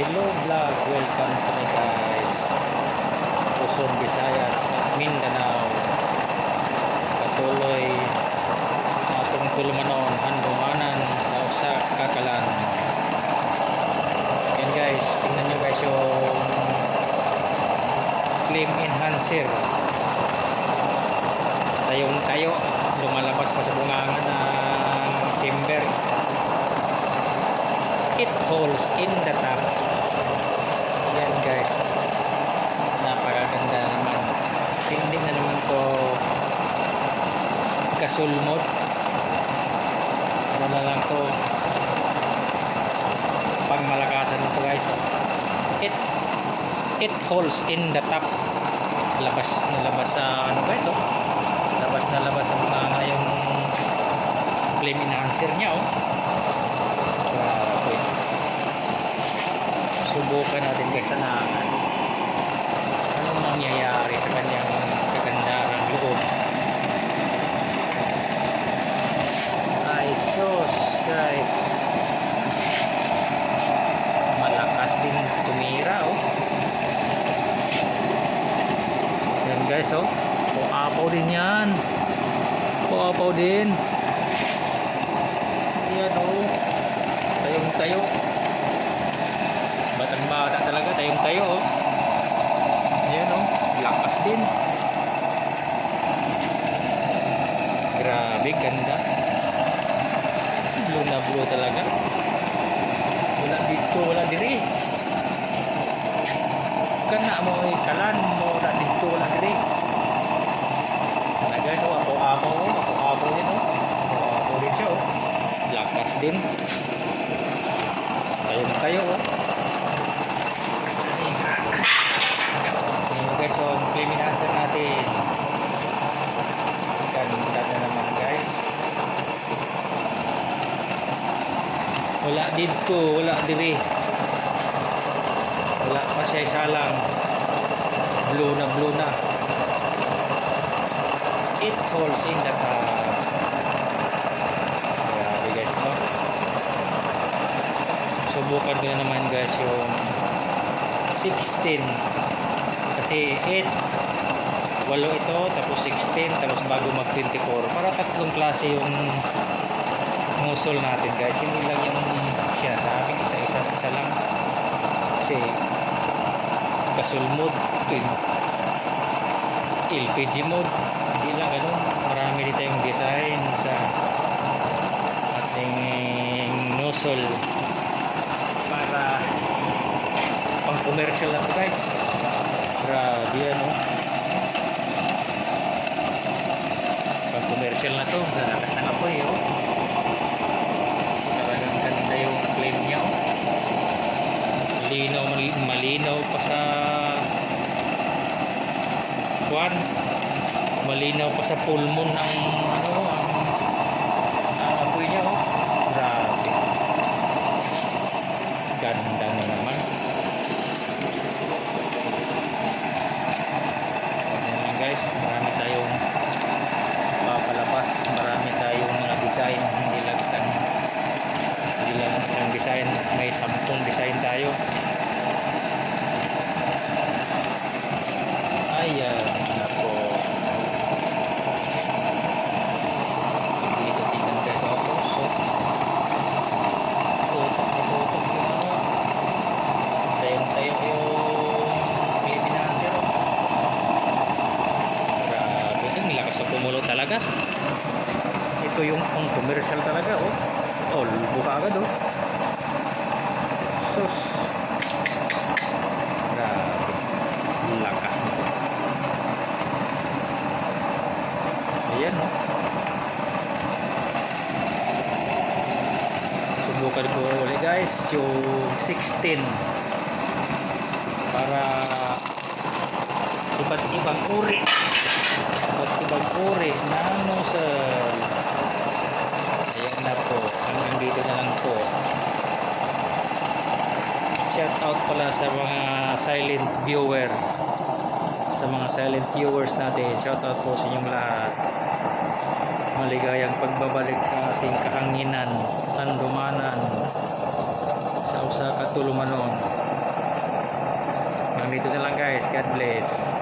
Hello vlog, welcome to me guys. Luzon, Visayas at Mindanao. Patuloy sa atong tulumanon Handumanan sa usa kakalan Yan guys, tingnan nyo guys yung Flame enhancer. Tayong tayo Lumalabas pa sa bungangan ng chamber. It holes in the top yan guys napakaganda naman hindi na naman to kasulmod ano na lang to pangmalakasan to guys. It it holes in the top. Labas na labas sa ano guys oh. Labas na labas sa mga yung flame enhancer niya oh. Grabe. Subukan natin guys sa naangan. Anong mangyayari sa kanyang kagandahan loob? Ay, sus, guys. Malakas din tumira, oh. Yan guys, oh. Puapaw din yan. Puapaw din. Yan, oh. Tayong tayo batang bata talaga tayong tayo oh. Ayan oh. Lakas din. Grabe ganda. Blue na blue talaga. Wala dito wala diri. Kana mo ay kalan mo wala dito wala diri na guys oh ako ako oh ako ako din oh ako din siya oh lakas din Ayun tayo oh. Ayun guys, so ang criminalsan natin. Ganda na naman guys. Wala dito, wala diri. Wala pa siya isa lang. Blue na blue na. It holds in the top. Grabe guys, no? subukan ko na naman guys yung 16 kasi 8 walo ito tapos 16 tapos bago mag 24 para tatlong klase yung muscle natin guys hindi lang yung sinasabing isa isa isa lang kasi gasol twin LPG mode. Hindi lang ganun. Marami din tayong design sa ating nozzle para pang commercial na to guys. Grabe ano? Pang commercial na to. Sa lakas ng apoy oh. Talagang ganda yung claim niya oh. Malinaw mal- malinaw pa sa kwan. Malinaw pa sa pulmon ng ano ang, apoy niya oh. Grabe. Ganda na naman. Guys. Marami tayong papalabas. Marami tayong mga design. Hindi lang isang hindi lang isang design. May sampung design tayo. Ayan. ako dito tingnan guys ako so tutok na tutok yung ano tayong tayo yung Pilipinasir grabe ang lakas sa pumulo talaga. Ito yung pang commercial talaga oh. Oh buka agad oh. Sus. Grabe. Lakas nito. Ayan oh. Subukan ko ulit guys yung 16 para iba't ibang uri uri na nozzle ayan na po. Hanggang dito na lang po. Shout out pala sa mga silent viewer. Sa mga silent viewers natin. Shout out po sa inyong lahat. Maligayang pagbabalik sa ating kahanginan tandumanan sa usa ka tulumanon Hanggang dito na lang guys. God bless.